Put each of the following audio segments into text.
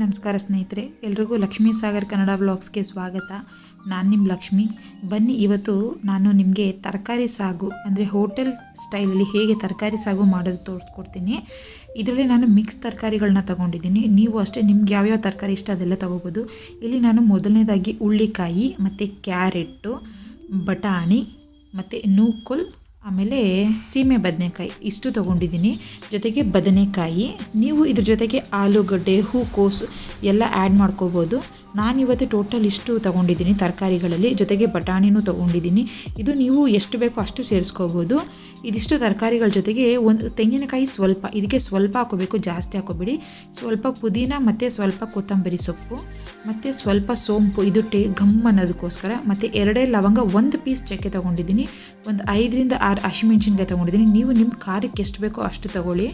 ನಮಸ್ಕಾರ ಸ್ನೇಹಿತರೆ, ಎಲ್ರಿಗೂ ಲಕ್ಷ್ಮೀ ಸಾಗರ್ ಕನ್ನಡ ಬ್ಲಾಗ್ಸ್ಗೆ ಸ್ವಾಗತ. ನಾನು ನಿಮ್ಮ ಲಕ್ಷ್ಮಿ. ಬನ್ನಿ, ಇವತ್ತು ನಾನು ನಿಮಗೆ ತರಕಾರಿ ಸಾಗು, ಅಂದರೆ ಹೋಟೆಲ್ ಸ್ಟೈಲಲ್ಲಿ ಹೇಗೆ ತರಕಾರಿ ಸಾಗು ಮಾಡೋದು ತೋರಿಸ್ಕೊಡ್ತೀನಿ. ಇದರಲ್ಲಿ ನಾನು ಮಿಕ್ಸ್ ತರಕಾರಿಗಳನ್ನ ತೊಗೊಂಡಿದ್ದೀನಿ. ನೀವು ಅಷ್ಟೇ ನಿಮ್ಗೆ ಯಾವ್ಯಾವ ತರಕಾರಿ ಇಷ್ಟ ಅದೆಲ್ಲ ತೊಗೋಬೋದು. ಇಲ್ಲಿ ನಾನು ಮೊದಲನೇದಾಗಿ ಹುಳ್ಳಿಕಾಯಿ ಮತ್ತು ಕ್ಯಾರೆಟ್ಟು, ಬಟಾಣಿ, ಮತ್ತು ನೂಕುಲ್ ಆಮೇಲೆ ಸೀಮೆ ಬದನೆಕಾಯಿ, ಇಷ್ಟು ತೊಗೊಂಡಿದ್ದೀನಿ. ಜೊತೆಗೆ ಬದನೆಕಾಯಿ, ನೀವು ಇದ್ರ ಜೊತೆಗೆ ಆಲೂಗಡ್ಡೆ, ಹೂಕೋಸು ಎಲ್ಲ ಆ್ಯಡ್ ಮಾಡ್ಕೋಬೋದು. ನಾನಿವತ್ತು ಟೋಟಲ್ ಇಷ್ಟು ತೊಗೊಂಡಿದ್ದೀನಿ ತರಕಾರಿಗಳಲ್ಲಿ. ಜೊತೆಗೆ ಬಟಾಣಿನೂ ತೊಗೊಂಡಿದ್ದೀನಿ. ಇದು ನೀವು ಎಷ್ಟು ಬೇಕೋ ಅಷ್ಟು ಸೇರಿಸ್ಕೋಬೋದು. ಇದಿಷ್ಟು ತರಕಾರಿಗಳ ಜೊತೆಗೆ ಒಂದು ತೆಂಗಿನಕಾಯಿ ಸ್ವಲ್ಪ, ಇದಕ್ಕೆ ಸ್ವಲ್ಪ ಹಾಕೋಬೇಕು, ಜಾಸ್ತಿ ಹಾಕೋಬೇಡಿ. ಸ್ವಲ್ಪ ಪುದೀನ ಮತ್ತು ಸ್ವಲ್ಪ ಕೊತ್ತಂಬರಿ ಸೊಪ್ಪು. ಮತ್ತು ಸ್ವಲ್ಪ ಸೋಂಪು ಇದು ಟೇ ಘಮ್ ಅನ್ನೋದಕ್ಕೋಸ್ಕರ ಮತ್ತು ಎರಡೇ ಲವಂಗ ಒಂದು ಪೀಸ್ ಚಕ್ಕೆ ತೊಗೊಂಡಿದ್ದೀನಿ. ಒಂದು ಐದರಿಂದ ಆರು ಹಸಿಮೆಣ್ಸಿನ್ಕಾಯಿ ತೊಗೊಂಡಿದ್ದೀನಿ. ನೀವು ನಿಮ್ಮ ಖಾರಕ್ಕೆ ಎಷ್ಟು ಬೇಕೋ ಅಷ್ಟು ತೊಗೊಳ್ಳಿ.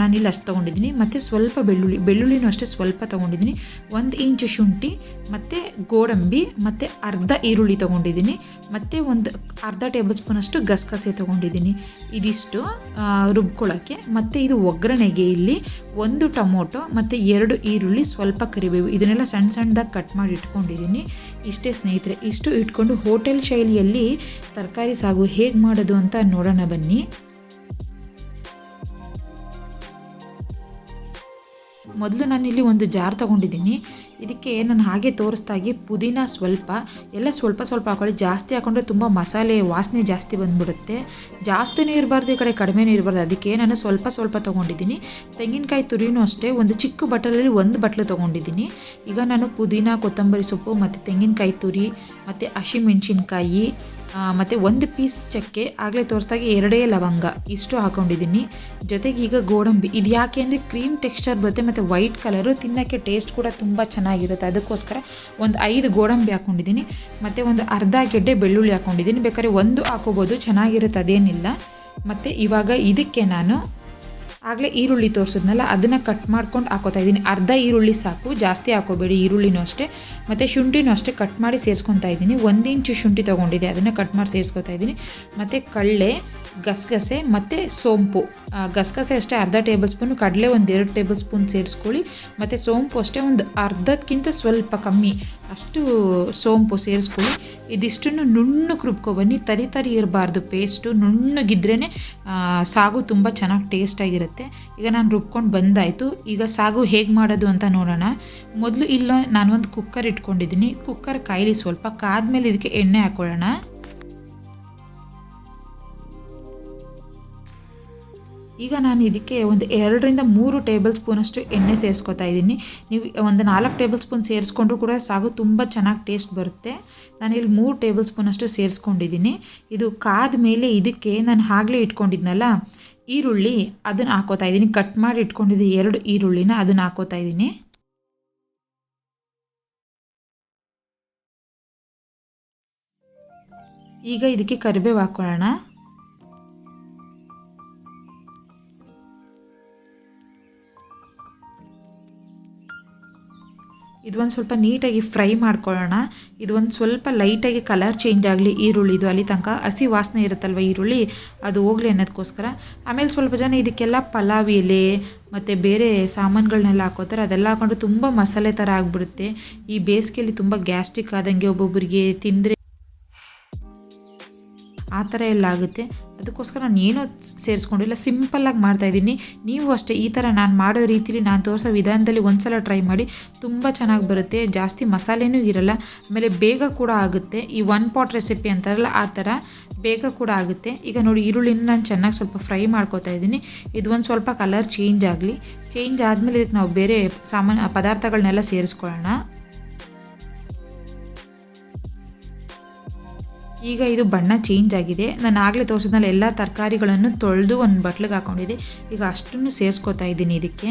ನಾನಿಲ್ಲಿ ಅಷ್ಟು ತೊಗೊಂಡಿದ್ದೀನಿ. ಮತ್ತು ಸ್ವಲ್ಪ ಬೆಳ್ಳುಳ್ಳಿ, ಬೆಳ್ಳುಳ್ಳಿನೂ ಅಷ್ಟೇ ಸ್ವಲ್ಪ ತೊಗೊಂಡಿದ್ದೀನಿ. ಒಂದು ಇಂಚು ಶುಂಠಿ, ಮತ್ತು ಗೋಡಂಬಿ, ಮತ್ತು ಅರ್ಧ ಈರುಳ್ಳಿ ತೊಗೊಂಡಿದ್ದೀನಿ. ಮತ್ತು ಒಂದು ಅರ್ಧ ಟೇಬಲ್ ಸ್ಪೂನಷ್ಟು ಗಸಗಸೆ ತೊಗೊಂಡಿದ್ದೀನಿ. ಇದಿಷ್ಟು ರುಬ್ಕೊಳ್ಳೋಕ್ಕೆ ಮತ್ತು ಇದು ಒಗ್ಗರಣೆಗೆ ಇಲ್ಲಿ ಒಂದು ಟೊಮೊಟೊ, ಮತ್ತು ಎರಡು ಈರುಳ್ಳಿ, ಸ್ವಲ್ಪ ಕರಿಬೇವು. ಇದನ್ನೆಲ್ಲ ಸಣ್ಣ ಸಣ್ಣದಾಗಿ ಕಟ್ ಮಾಡಿ ಇಟ್ಕೊಂಡಿದ್ದೀನಿ. ಇಷ್ಟೇ ಸ್ನೇಹಿತರೆ, ಇಷ್ಟು ಇಟ್ಕೊಂಡು ಹೋಟೆಲ್ ಶೈಲಿಯಲ್ಲಿ ತರಕಾರಿ ಸಾಗು ಹೇಗೆ ಮಾಡೋದು ಅಂತ ನೋಡೋಣ ಬನ್ನಿ. ಮೊದಲು ನಾನಿಲ್ಲಿ ಒಂದು ಜಾರ್ ತೊಗೊಂಡಿದ್ದೀನಿ. ಇದಕ್ಕೆ ನಾನು ಹಾಗೆ ತೋರಿಸ್ದಾಗಿ ಪುದೀನ ಸ್ವಲ್ಪ. ಎಲ್ಲ ಸ್ವಲ್ಪ ಸ್ವಲ್ಪ ಹಾಕೊಳ್ಳಿ. ಜಾಸ್ತಿ ಹಾಕೊಂಡ್ರೆ ತುಂಬ ಮಸಾಲೆ ವಾಸನೆ ಜಾಸ್ತಿ ಬಂದ್ಬಿಡುತ್ತೆ. ಜಾಸ್ತಿನೇ ಇರಬಾರ್ದು, ಈ ಕಡೆ ಕಡಿಮೆನೇ ಇರಬಾರ್ದು. ಅದಕ್ಕೆ ನಾನು ಸ್ವಲ್ಪ ಸ್ವಲ್ಪ ತೊಗೊಂಡಿದ್ದೀನಿ. ತೆಂಗಿನಕಾಯಿ ತುರಿನೂ ಅಷ್ಟೇ. ಒಂದು ಚಿಕ್ಕ ಬಟ್ಟಲಲ್ಲಿ ಒಂದು ಬಟ್ಲು ತೊಗೊಂಡಿದ್ದೀನಿ. ಈಗ ನಾನು ಪುದೀನ, ಕೊತ್ತಂಬರಿ ಸೊಪ್ಪು ಮತ್ತು ತೆಂಗಿನಕಾಯಿ ತುರಿ ಮತ್ತು ಹಸಿಮೆಣ್ಸಿನ್ಕಾಯಿ ಮತ್ತು ಒಂದು ಪೀಸ್ ಚಕ್ಕೆ ಆಗಲೇ ತೋರಿಸ್ದಾಗೆ ಎರಡೇ ಲವಂಗ, ಇಷ್ಟು ಹಾಕೊಂಡಿದ್ದೀನಿ. ಜೊತೆಗೆ ಈಗ ಗೋಡಂಬಿ, ಇದು ಯಾಕೆ ಅಂದರೆ ಕ್ರೀಮ್ ಟೆಕ್ಸ್ಚರ್ ಬರುತ್ತೆ, ಮತ್ತು ವೈಟ್ ಕಲರು ತಿನ್ನೋಕ್ಕೆ ಟೇಸ್ಟ್ ಕೂಡ ತುಂಬ ಚೆನ್ನಾಗಿರುತ್ತೆ. ಅದಕ್ಕೋಸ್ಕರ ಒಂದು ಐದು ಗೋಡಂಬಿ ಹಾಕ್ಕೊಂಡಿದ್ದೀನಿ ಮತ್ತು ಒಂದು ಅರ್ಧ ಗೆಡ್ಡೆ ಬೆಳ್ಳುಳ್ಳಿ ಹಾಕ್ಕೊಂಡಿದ್ದೀನಿ ಬೇಕಾದ್ರೆ ಒಂದು ಹಾಕೋಬೋದು, ಚೆನ್ನಾಗಿರುತ್ತೆ, ಅದೇನಿಲ್ಲ. ಮತ್ತು ಇವಾಗ ಇದಕ್ಕೆ ನಾನು ಆಗಲೇ ಈರುಳ್ಳಿ ತೋರಿಸಿದ್ನಲ್ಲ, ಅದನ್ನು ಕಟ್ ಮಾಡ್ಕೊಂಡು ಹಾಕೋತಾ ಇದ್ದೀನಿ. ಅರ್ಧ ಈರುಳ್ಳಿ ಸಾಕು, ಜಾಸ್ತಿ ಹಾಕೋಬೇಡಿ, ಈರುಳ್ಳಿನೂ ಅಷ್ಟೇ. ಮತ್ತು ಶುಂಠಿನೂ ಅಷ್ಟೇ ಕಟ್ ಮಾಡಿ ಸೇರಿಸ್ಕೊತಾ ಇದ್ದೀನಿ. ಒಂದು ಇಂಚು ಶುಂಠಿ ತೊಗೊಂಡಿದ್ದೆ, ಅದನ್ನು ಕಟ್ ಮಾಡಿ ಸೇರಿಸ್ಕೊತಾ ಇದ್ದೀನಿ. ಮತ್ತು ಕಳ್ಳೆ ಗಸಗಸೆ, ಮತ್ತು ಸೋಂಪು. ಗಸಗಸೆ ಅಷ್ಟೇ, ಅರ್ಧ ಟೇಬಲ್ ಸ್ಪೂನು, ಕಡಲೆ ಒಂದು ಎರಡು ಟೇಬಲ್ ಸ್ಪೂನ್ ಸೇರಿಸ್ಕೊಳ್ಳಿ. ಮತ್ತು ಸೋಂಪು ಅಷ್ಟೇ, ಒಂದು ಅರ್ಧಕ್ಕಿಂತ ಸ್ವಲ್ಪ ಕಮ್ಮಿ. ಅಷ್ಟು ಸೋಂಪು ಸೇರಿಸ್ಕೊಳ್ಳಿ. ಇದಿಷ್ಟನ್ನು ನುಣ್ಣಗೆ ರುಬ್ಕೊಬನ್ನಿ ತರಿ ತರಿ ಇರಬಾರ್ದು. ಪೇಸ್ಟು ನುಣ್ಣಗಿದ್ರೇ ಸಾಗು ತುಂಬ ಚೆನ್ನಾಗಿ ಟೇಸ್ಟಾಗಿರುತ್ತೆ. ಈಗ ನಾನು ರುಬ್ಕೊಂಡು ಬಂದಾಯಿತು. ಈಗ ಸಾಗು ಹೇಗೆ ಮಾಡೋದು ಅಂತ ನೋಡೋಣ. ಮೊದಲು ಇಲ್ಲೋ ಒಂದು ಕುಕ್ಕರ್ ಇಟ್ಕೊಂಡಿದ್ದೀನಿ. ಕುಕ್ಕರ್ ಕಾಯಿಲಿ ಸ್ವಲ್ಪ ಕಾದ್ಮೇಲೆ ಇದಕ್ಕೆ ಎಣ್ಣೆ ಹಾಕೊಳ್ಳೋಣ. ಈಗ ನಾನು ಇದಕ್ಕೆ ಒಂದು ಎರಡರಿಂದ ಮೂರು ಟೇಬಲ್ ಸ್ಪೂನಷ್ಟು ಎಣ್ಣೆ ಸೇರಿಸ್ಕೊತಾ ಇದ್ದೀನಿ. ನೀವು ಒಂದು ನಾಲ್ಕು ಟೇಬಲ್ ಸ್ಪೂನ್ ಸೇರಿಸ್ಕೊಂಡ್ರು ಕೂಡ ಸಾಗು ತುಂಬ ಚೆನ್ನಾಗಿ ಟೇಸ್ಟ್ ಬರುತ್ತೆ. ನಾನು ಇಲ್ಲಿ ಮೂರು ಟೇಬಲ್ ಸ್ಪೂನಷ್ಟು ಸೇರಿಸ್ಕೊಂಡಿದ್ದೀನಿ. ಇದು ಕಾದ ಮೇಲೆ ಇದಕ್ಕೆ ನಾನು ಆಗಲೇ ಇಟ್ಕೊಂಡಿದ್ನಲ್ಲ, ಈರುಳ್ಳಿ ಅದನ್ನು ಹಾಕೋತಾ ಇದ್ದೀನಿ. ಕಟ್ ಮಾಡಿ ಇಟ್ಕೊಂಡಿದ್ದು ಎರಡು ಈರುಳ್ಳಿನ ಅದನ್ನು ಹಾಕೋತಾ ಇದ್ದೀನಿ. ಈಗ ಇದಕ್ಕೆ ಕರಿಬೇವು ಹಾಕೊಳ್ಳೋಣ. ಇದು ಒಂದು ಸ್ವಲ್ಪ ನೀಟಾಗಿ ಫ್ರೈ ಮಾಡ್ಕೊಳ್ಳೋಣ. ಇದು ಒಂದು ಸ್ವಲ್ಪ ಲೈಟಾಗಿ ಕಲರ್ ಚೇಂಜ್ ಆಗಲಿ ಈರುಳ್ಳಿ. ಇದು ಅಲ್ಲಿ ತನಕ ಹಸಿ ವಾಸನೆ ಇರುತ್ತಲ್ವ ಈರುಳ್ಳಿ? ಅದು ಹೋಗಲಿ ಅನ್ನೋದಕ್ಕೋಸ್ಕರ ಆಮೇಲೆ ಸ್ವಲ್ಪ ಜನ ಇದಕ್ಕೆಲ್ಲ ಪಲಾವ್ ಎಲೆ ಮತ್ತು ಬೇರೆ ಸಾಮಾನುಗಳನ್ನೆಲ್ಲ ಹಾಕೋತಾರೆ. ಅದೆಲ್ಲ ಹಾಕೊಂಡ್ರೆ ತುಂಬ ಮಸಾಲೆ ಥರ ಆಗಿಬಿಡುತ್ತೆ. ಈ ಬೇಸಿಗೆಯಲ್ಲಿ ತುಂಬ ಗ್ಯಾಸ್ಟ್ರಿಕ್ ಆದಂಗೆ ಒಬ್ಬೊಬ್ಬರಿಗೆ ತಿಂದರೆ ಆ ಥರ ಎಲ್ಲ ಆಗುತ್ತೆ. ಅದಕ್ಕೋಸ್ಕರ ನಾನು ಏನೂ ಸೇರಿಸ್ಕೊಂಡಿಲ್ಲ ಸಿಂಪಲ್ಲಾಗಿ ಮಾಡ್ತಾಯಿದ್ದೀನಿ ನೀವು ಅಷ್ಟೇ ಈ ಥರ ನಾನು ಮಾಡೋ ರೀತಿಲಿ ನಾನು ತೋರಿಸೋ ವಿಧಾನದಲ್ಲಿ ಒಂದು ಸಲ ಟ್ರೈ ಮಾಡಿ ತುಂಬ ಚೆನ್ನಾಗಿ ಬರುತ್ತೆ. ಜಾಸ್ತಿ ಮಸಾಲೆನೂ ಇರಲ್ಲ. ಆಮೇಲೆ ಬೇಗ ಕೂಡ ಆಗುತ್ತೆ. ಈ ಒನ್ ಪಾಟ್ ರೆಸಿಪಿ ಅಂತಾರಲ್ಲ ಆ ಥರ ಬೇಗ ಕೂಡ ಆಗುತ್ತೆ. ಈಗ ನೋಡಿ ಈರುಳ್ಳಿನ ನಾನು ಚೆನ್ನಾಗಿ ಸ್ವಲ್ಪ ಫ್ರೈ ಮಾಡ್ಕೊತಾ ಇದ್ದೀನಿ. ಇದು ಒಂದು ಸ್ವಲ್ಪ ಕಲರ್ ಚೇಂಜ್ ಆಗಲಿ. ಚೇಂಜ್ ಆದಮೇಲೆ ಇದಕ್ಕೆ ನಾವು ಬೇರೆ ಸಾಮಾನ್ಯ ಪದಾರ್ಥಗಳನ್ನೆಲ್ಲ ಸೇರಿಸ್ಕೊಳ್ಳೋಣ. ಈಗ ಇದು ಬಣ್ಣ ಚೇಂಜ್ ಆಗಿದೆ. ನಾನು ಆಗಲೇ ತೋರಿಸಿದ್ಮೇಲೆ ಎಲ್ಲ ತರಕಾರಿಗಳನ್ನು ತೊಳೆದು ಒಂದು ಬಟ್ಲಿಗೆ ಹಾಕೊಂಡಿದ್ದೆ. ಈಗ ಅಷ್ಟನ್ನು ಸೇರಿಸ್ಕೊತಾ ಇದ್ದೀನಿ ಇದಕ್ಕೆ.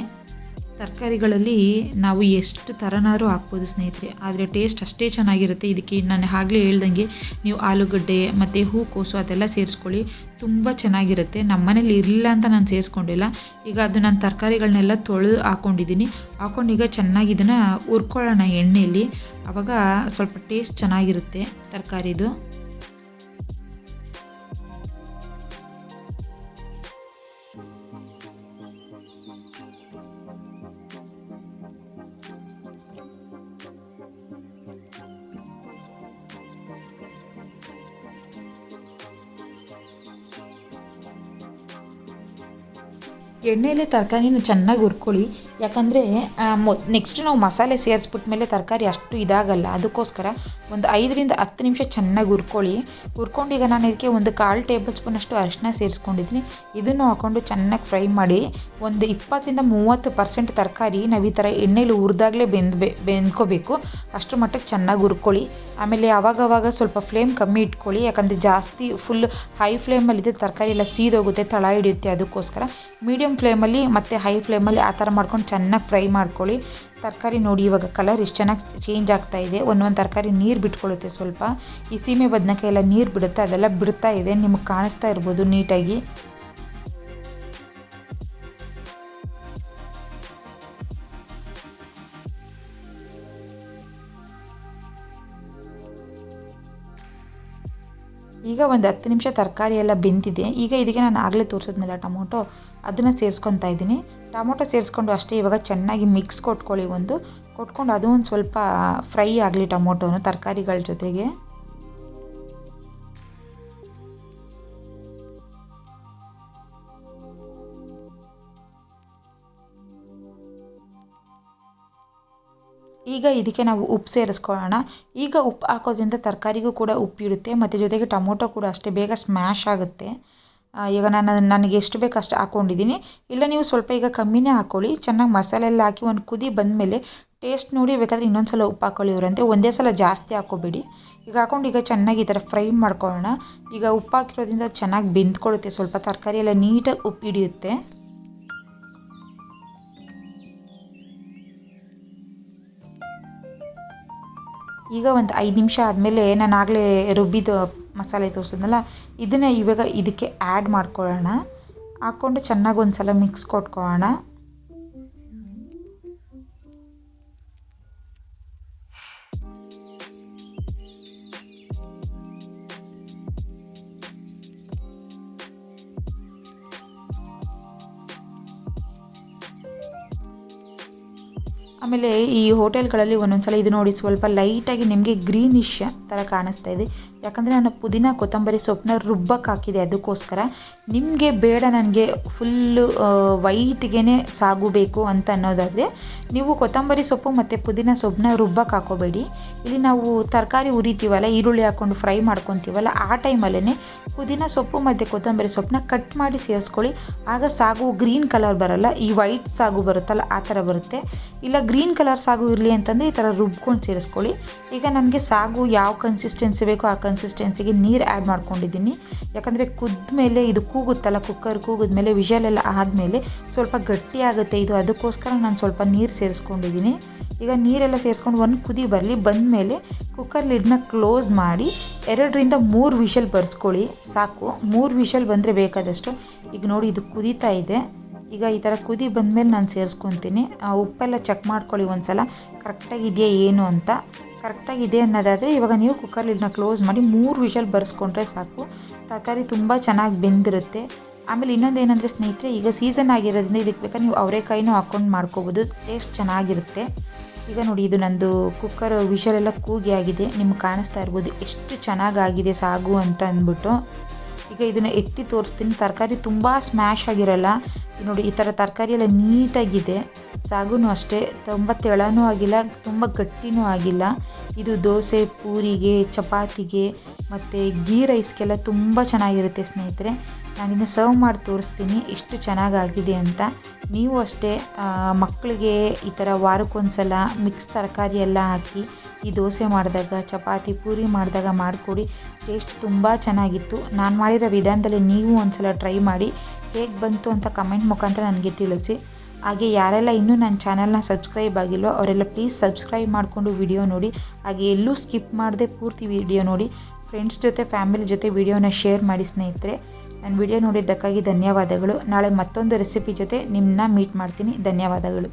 ತರಕಾರಿಗಳಲ್ಲಿ ನಾವು ಎಷ್ಟು ಥರನಾದ್ರೂ ಹಾಕ್ಬೋದು ಸ್ನೇಹಿತರೆ, ಆದರೆ ಟೇಸ್ಟ್ ಅಷ್ಟೇ ಚೆನ್ನಾಗಿರುತ್ತೆ. ಇದಕ್ಕೆ ನಾನು ಆಗಲೇ ಹೇಳ್ದಂಗೆ ನೀವು ಆಲೂಗಡ್ಡೆ ಮತ್ತು ಹೂಕೋಸು ಅದೆಲ್ಲ ಸೇರಿಸ್ಕೊಳ್ಳಿ, ತುಂಬ ಚೆನ್ನಾಗಿರುತ್ತೆ. ನಮ್ಮ ಮನೇಲಿ ಇರಲಿಲ್ಲ ಅಂತ ನಾನು ಸೇರಿಸ್ಕೊಂಡಿಲ್ಲ. ಈಗ ಅದು ನಾನು ತರಕಾರಿಗಳನ್ನೆಲ್ಲ ತೊಳೆದು ಹಾಕ್ಕೊಂಡಿದ್ದೀನಿ ಹಾಕ್ಕೊಂಡು ಈಗ ಚೆನ್ನಾಗಿ ಇದನ್ನು ಹುರ್ಕೊಳ್ಳೋಣ ಎಣ್ಣೆಯಲ್ಲಿ ಆವಾಗ ಸ್ವಲ್ಪ ಟೇಸ್ಟ್ ಚೆನ್ನಾಗಿರುತ್ತೆ ತರಕಾರಿದು. ಎಣ್ಣೆಯಲ್ಲಿ ತರಕಾರಿನ ಚೆನ್ನಾಗಿ ಹುರ್ಕೊಳ್ಳಿ. ಯಾಕಂದರೆ ಮೊ ನೆಕ್ಸ್ಟ್ ನಾವು ಮಸಾಲೆ ಸೇರಿಸ್ಬಿಟ್ಮೇಲೆ ತರಕಾರಿ ಅಷ್ಟು ಇದಾಗಲ್ಲ. ಅದಕ್ಕೋಸ್ಕರ ಒಂದು ಐದರಿಂದ ಹತ್ತು ನಿಮಿಷ ಚೆನ್ನಾಗಿ ಹುರ್ಕೊಳ್ಳಿ. ಹುರ್ಕೊಂಡು ಈಗ ನಾನು ಇದಕ್ಕೆ ಒಂದು ಕಾಲು ಟೇಬಲ್ ಸ್ಪೂನಷ್ಟು ಅರಿಶಿನ ಸೇರಿಸ್ಕೊಂಡಿದ್ದೀನಿ. ಇದನ್ನು ಹಾಕ್ಕೊಂಡು ಚೆನ್ನಾಗಿ ಫ್ರೈ ಮಾಡಿ ಒಂದು ಇಪ್ಪತ್ತರಿಂದ ಮೂವತ್ತು ಪರ್ಸೆಂಟ್ ತರಕಾರಿ ನಾವು ಈ ಥರ ಎಣ್ಣೆಲಿ ಹುರಿದಾಗಲೇ ಬೆಂದು ಬೆಂದ್ಕೋಬೇಕು. ಅಷ್ಟರ ಮಟ್ಟಕ್ಕೆ ಚೆನ್ನಾಗಿ ಹುರ್ಕೊಳ್ಳಿ. ಆಮೇಲೆ ಆವಾಗವಾಗ ಸ್ವಲ್ಪ ಫ್ಲೇಮ್ ಕಮ್ಮಿ ಇಟ್ಕೊಳ್ಳಿ. ಯಾಕಂದರೆ ಜಾಸ್ತಿ ಫುಲ್ ಹೈ ಫ್ಲೇಮಲ್ಲಿದ್ದ ತರಕಾರಿ ಎಲ್ಲ ಸೀದೋಗುತ್ತೆ, ತಳ ಹಿಡಿಯುತ್ತೆ. ಅದಕ್ಕೋಸ್ಕರ ಮೀಡಿಯಮ್ ಫ್ಲೇಮಲ್ಲಿ ಮತ್ತು ಹೈ ಫ್ಲೇಮಲ್ಲಿ ಆ ಥರ ಮಾಡ್ಕೊಂಡು ಚೆನ್ನಾಗಿ ಫ್ರೈ ಮಾಡ್ಕೊಳ್ಳಿ. ತರಕಾರಿ ನೋಡಿ, ಇವಾಗ ಕಲರ್ ಎಷ್ಟು ಚೆನ್ನಾಗಿ ಚೇಂಜ್ ಆಗ್ತಾ ಇದೆ. ಒಂದೊಂದು ತರಕಾರಿ ನೀರು ಬಿಟ್ಕೊಳ್ಳುತ್ತೆ ಸ್ವಲ್ಪ. ಈ ಸೀಮೆ ಬದನೆಕಾಯಿ ಎಲ್ಲ ನೀರು ಬಿಡುತ್ತೆ, ಅದೆಲ್ಲ ಬಿಡ್ತಾ ಇದೆ, ನಿಮಗೆ ಕಾಣಿಸ್ತಾ ಇರ್ಬೋದು ನೀಟಾಗಿ. ಈಗ ಒಂದು ಹತ್ತು ನಿಮಿಷ ತರಕಾರಿ ಎಲ್ಲ ಬೆಂದಿದೆ. ಈಗ ಇದಕ್ಕೆ ನಾನು ಆಗಲೇ ತೋರಿಸಿದ್ನಲ್ಲ ಟೊಮೊಟೊ. ಅದನ್ನು ಸೇರಿಸ್ಕೊತಾ ಇದ್ದೀನಿ. ಟೊಮೊಟೊ ಸೇರಿಸ್ಕೊಂಡು ಅಷ್ಟೇ ಇವಾಗ ಚೆನ್ನಾಗಿ ಮಿಕ್ಸ್ ಕೊಟ್ಕೊಳ್ಳಿ ಒಂದು. ಕೊಟ್ಕೊಂಡು ಅದು ಒಂದು ಸ್ವಲ್ಪ ಫ್ರೈ ಆಗಲಿ ಟೊಮೊಟೊನು, ತರಕಾರಿಗಳ ಜೊತೆಗೆ. ಈಗ ಇದಕ್ಕೆ ನಾವು ಉಪ್ಪು ಸೇರಿಸ್ಕೊಳ್ಳೋಣ. ಈಗ ಉಪ್ಪು ಹಾಕೋದ್ರಿಂದ ತರಕಾರಿಗೂ ಕೂಡ ಉಪ್ಪು ಇರುತ್ತೆ ಮತ್ತು ಜೊತೆಗೆ ಟೊಮೊಟೊ ಕೂಡ ಅಷ್ಟೇ, ಬೇಗ ಸ್ಮ್ಯಾಶ್ ಆಗುತ್ತೆ. ಈಗ ನಾನು ನನಗೆ ಎಷ್ಟು ಬೇಕು ಅಷ್ಟು ಹಾಕ್ಕೊಂಡಿದ್ದೀನಿ ಇಲ್ಲ, ನೀವು ಸ್ವಲ್ಪ ಈಗ ಕಮ್ಮಿನೇ ಹಾಕ್ಕೊಳ್ಳಿ ಚೆನ್ನಾಗಿ ಮಸಾಲೆ ಎಲ್ಲ ಹಾಕಿ ಒಂದು ಕುದಿ ಬಂದಮೇಲೆ ಟೇಸ್ಟ್ ನೋಡಿ ಬೇಕಾದರೆ ಇನ್ನೊಂದು ಸಲ ಉಪ್ಪು ಹಾಕ್ಕೊಳ್ಳಿ ಇವರಂತೆ ಒಂದೇ ಸಲ ಜಾಸ್ತಿ ಹಾಕ್ಕೋಬೇಡಿ. ಈಗ ಹಾಕೊಂಡು ಈಗ ಚೆನ್ನಾಗಿ ಈ ಥರ ಫ್ರೈ ಮಾಡ್ಕೊಳ್ಳೋಣ. ಈಗ ಉಪ್ಪು ಹಾಕಿರೋದ್ರಿಂದ ಚೆನ್ನಾಗಿ ಬೆಂದ್ಕೊಳ್ಳುತ್ತೆ. ಸ್ವಲ್ಪ ತರಕಾರಿ ಎಲ್ಲ ನೀಟಾಗಿ ಉಪ್ಪು ಹಿಡಿಯುತ್ತೆ. ಈಗ ಒಂದು ಐದು ನಿಮಿಷ ಆದಮೇಲೆ ನಾನು ಆಗಲೇ ರುಬ್ಬಿದ ಮಸಾಲೆ ತೋರಿಸಿದ್ನಲ್ಲ ಇದನ್ನು ಇವಾಗ ಇದಕ್ಕೆ ಆ್ಯಡ್ ಮಾಡ್ಕೊಳ್ಳೋಣ. ಹಾಕ್ಕೊಂಡು ಚೆನ್ನಾಗಿ ಒಂದು ಸಲ ಮಿಕ್ಸ್ ಕೊಟ್ಕೊಳ್ಳೋಣ. ಆಮೇಲೆ ಈ ಹೋಟೆಲ್ಗಳಲ್ಲಿ ಒಂದೊಂದು ಸಲ ಇದು ನೋಡಿ ಸ್ವಲ್ಪ ಲೈಟಾಗಿ ನಿಮಗೆ ಗ್ರೀನಿಶ್ ಥರ ಕಾಣಿಸ್ತಾ ಇದೆ. ಯಾಕಂದರೆ ನಾನು ಪುದೀನ ಕೊತ್ತಂಬರಿ ಸೊಪ್ಪನ್ನ ರುಬ್ಬಕ್ಕೆ ಹಾಕಿದೆ ಅದಕ್ಕೋಸ್ಕರ. ನಿಮಗೆ ಬೇಡ ನನಗೆ ಫುಲ್ಲು ವೈಟ್ಗೆ ಸಾಗು ಬೇಕು ಅಂತ ಅನ್ನೋದಾದರೆ ನೀವು ಕೊತ್ತಂಬರಿ ಸೊಪ್ಪು ಮತ್ತು ಪುದೀನ ಸೊಪ್ಪನ್ನ ರುಬ್ಬಕ್ಕೆ ಹಾಕೋಬೇಡಿ. ಇಲ್ಲಿ ನಾವು ತರಕಾರಿ ಉರಿತೀವಲ್ಲ, ಈರುಳ್ಳಿ ಹಾಕ್ಕೊಂಡು ಫ್ರೈ ಮಾಡ್ಕೊತೀವಲ್ಲ, ಆ ಟೈಮಲ್ಲೇ ಪುದೀನ ಸೊಪ್ಪು ಮತ್ತು ಕೊತ್ತಂಬರಿ ಸೊಪ್ಪನ್ನ ಕಟ್ ಮಾಡಿ ಸೇರಿಸ್ಕೊಳ್ಳಿ. ಆಗ ಸಾಗು ಗ್ರೀನ್ ಕಲರ್ ಬರಲ್ಲ, ಈ ವೈಟ್ ಸಾಗು ಬರುತ್ತಲ್ಲ, ಆ ಥರ ಬರುತ್ತೆ. ಇಲ್ಲ ಗ್ರೀನ್ ಕಲರ್ ಸಾಗು ಇರಲಿ ಅಂತಂದರೆ ಈ ಥರ ರುಬ್ಕೊಂಡು ಸೇರಿಸ್ಕೊಳ್ಳಿ. ಈಗ ನನಗೆ ಸಾಗು ಯಾವ ಕನ್ಸಿಸ್ಟೆನ್ಸಿ ಬೇಕೋ ಆ ಕನ್ಸಿಸ್ಟೆನ್ಸಿಗೆ ನೀರು ಆ್ಯಡ್ ಮಾಡ್ಕೊಂಡಿದ್ದೀನಿ. ಯಾಕಂದರೆ ಕುದ್ದ ಮೇಲೆ ಇದು ಕೂಗುತ್ತಲ್ಲ ಕುಕ್ಕರ್ ಕೂಗಿದ ಮೇಲೆ ವಿಷಲೆಲ್ಲ ಆದಮೇಲೆ ಸ್ವಲ್ಪ ಗಟ್ಟಿ ಆಗುತ್ತೆ ಇದು. ಅದಕ್ಕೋಸ್ಕರ ನಾನು ಸ್ವಲ್ಪ ನೀರು ಸೇರಿಸ್ಕೊಂಡಿದ್ದೀನಿ. ಈಗ ನೀರೆಲ್ಲ ಸೇರಿಸ್ಕೊಂಡು ಒಂದು ಕುದಿ ಬರಲಿ, ಬಂದಮೇಲೆ ಕುಕ್ಕರ್ ಲಿಡ್ನ ಕ್ಲೋಸ್ ಮಾಡಿ ಎರಡರಿಂದ ಮೂರು ವಿಷಲ್ ಬರ್ಸ್ಕೊಳ್ಳಿ. ಸಾಕು, ಮೂರು ವಿಷಲ್ ಬಂದರೆ ಬೇಕಾದಷ್ಟು. ಈಗ ನೋಡಿ, ಇದು ಕುದೀತಾ ಇದೆ. ಈಗ ಈ ಥರ ಕುದಿ ಬಂದಮೇಲೆ ನಾನು ಸೇರಿಸ್ಕೊತೀನಿ. ಉಪ್ಪೆಲ್ಲ ಚೆಕ್ ಮಾಡ್ಕೊಳ್ಳಿ ಒಂದು ಸಲ ಕರೆಕ್ಟಾಗಿದೆಯಾ ಏನು ಅಂತ. ಕರೆಕ್ಟಾಗಿದೆ ಅನ್ನೋದಾದರೆ ಇವಾಗ ನೀವು ಕುಕ್ಕರ್ ಲಿಡ್ನ ಕ್ಲೋಸ್ ಮಾಡಿ ಮೂರು ವಿಷಲ್ ಬರ್ಸ್ಕೊಂಡ್ರೆ ಸಾಕು. ತರಕಾರಿ ತುಂಬ ಚೆನ್ನಾಗಿ ಬೆಂದಿರುತ್ತೆ. ಆಮೇಲೆ ಇನ್ನೊಂದು ಏನಂದರೆ ಸ್ನೇಹಿತರೆ, ಈಗ ಸೀಸನ್ ಆಗಿರೋದ್ರಿಂದ ಇದಕ್ಕೆ ಬೇಕಾದ್ರೆ ನೀವು ಅವರೆಕಾಯಿನೂ ಹಾಕ್ಕೊಂಡು ಮಾಡ್ಕೋಬೋದು. ಟೇಸ್ಟ್ ಚೆನ್ನಾಗಿರುತ್ತೆ. ಈಗ ನೋಡಿ, ಇದು ನಂದು ಕುಕ್ಕರ್ ವಿಷಲೆಲ್ಲ ಕೂಗಿ ಆಗಿದೆ. ನಿಮ್ಗೆ ಕಾಣಿಸ್ತಾ ಇರ್ಬೋದು ಎಷ್ಟು ಚೆನ್ನಾಗಾಗಿದೆ ಸಾಗು ಅಂತ ಅಂದ್ಬಿಟ್ಟು. ಈಗ ಇದನ್ನು ಎತ್ತಿ ತೋರಿಸ್ತೀನಿ. ತರಕಾರಿ ತುಂಬ ಸ್ಮ್ಯಾಶ್ ಆಗಿರಲ್ಲ. ನೋಡಿ, ಈ ಥರ ತರಕಾರಿ ಎಲ್ಲ ನೀಟಾಗಿದೆ. ಸಾಗುನೂ ಅಷ್ಟೇ. ತುಂಬ ತೆಳನೂ ಆಗಿಲ್ಲ, ತುಂಬ ಗಟ್ಟಿನೂ ಆಗಿಲ್ಲ. ಇದು ದೋಸೆ, ಪೂರಿಗೆ, ಚಪಾತಿಗೆ ಮತ್ತು ಗೀ ರೈಸ್ಗೆಲ್ಲ ತುಂಬ ಚೆನ್ನಾಗಿರುತ್ತೆ ಸ್ನೇಹಿತರೆ. ನಾನಿನ್ನು ಸರ್ವ್ ಮಾಡಿ ತೋರಿಸ್ತೀನಿ ಎಷ್ಟು ಚೆನ್ನಾಗಾಗಿದೆ ಅಂತ. ನೀವು ಅಷ್ಟೇ ಮಕ್ಕಳಿಗೆ ಈ ಥರ ವಾರಕ್ಕೊಂದ್ಸಲ ಮಿಕ್ಸ್ ತರಕಾರಿ ಎಲ್ಲ ಹಾಕಿ ಈ ದೋಸೆ ಮಾಡಿದಾಗ, ಚಪಾತಿ, ಪೂರಿ ಮಾಡಿದಾಗ ಮಾಡಿಕೊಡಿ. ಟೇಸ್ಟ್ ತುಂಬ ಚೆನ್ನಾಗಿತ್ತು. ನಾನು ಮಾಡಿರೋ ವಿಧಾನದಲ್ಲಿ ನೀವು ಒಂದ್ಸಲ ಟ್ರೈ ಮಾಡಿ ಹೇಗೆ ಬಂತು ಅಂತ ಕಮೆಂಟ್ ಮುಖಾಂತರ ನನಗೆ ತಿಳಿಸಿ. ಹಾಗೆ ಯಾರೆಲ್ಲ ಇನ್ನೂ ನನ್ನ ಚಾನಲ್ನ ಸಬ್ಸ್ಕ್ರೈಬ್ ಆಗಿಲ್ಲೋ ಅವರೆಲ್ಲ ಪ್ಲೀಸ್ ಸಬ್ಸ್ಕ್ರೈಬ್ ಮಾಡಿಕೊಂಡು ವಿಡಿಯೋ ನೋಡಿ. ಹಾಗೆ ಎಲ್ಲೂ ಸ್ಕಿಪ್ ಮಾಡದೆ ಪೂರ್ತಿ ವಿಡಿಯೋ ನೋಡಿ. ಫ್ರೆಂಡ್ಸ್ ಜೊತೆ, ಫ್ಯಾಮಿಲಿ ಜೊತೆ ವಿಡಿಯೋನ ಶೇರ್ ಮಾಡಿ ಸ್ನೇಹಿತರೆ. ನನ್ನ ವಿಡಿಯೋ ನೋಡಿದ್ದಕ್ಕಾಗಿ ಧನ್ಯವಾದಗಳು. ನಾಳೆ ಮತ್ತೊಂದು ರೆಸಿಪಿ ಜೊತೆ ನಿಮ್ಮನ್ನ ಮೀಟ್ ಮಾಡ್ತೀನಿ. ಧನ್ಯವಾದಗಳು.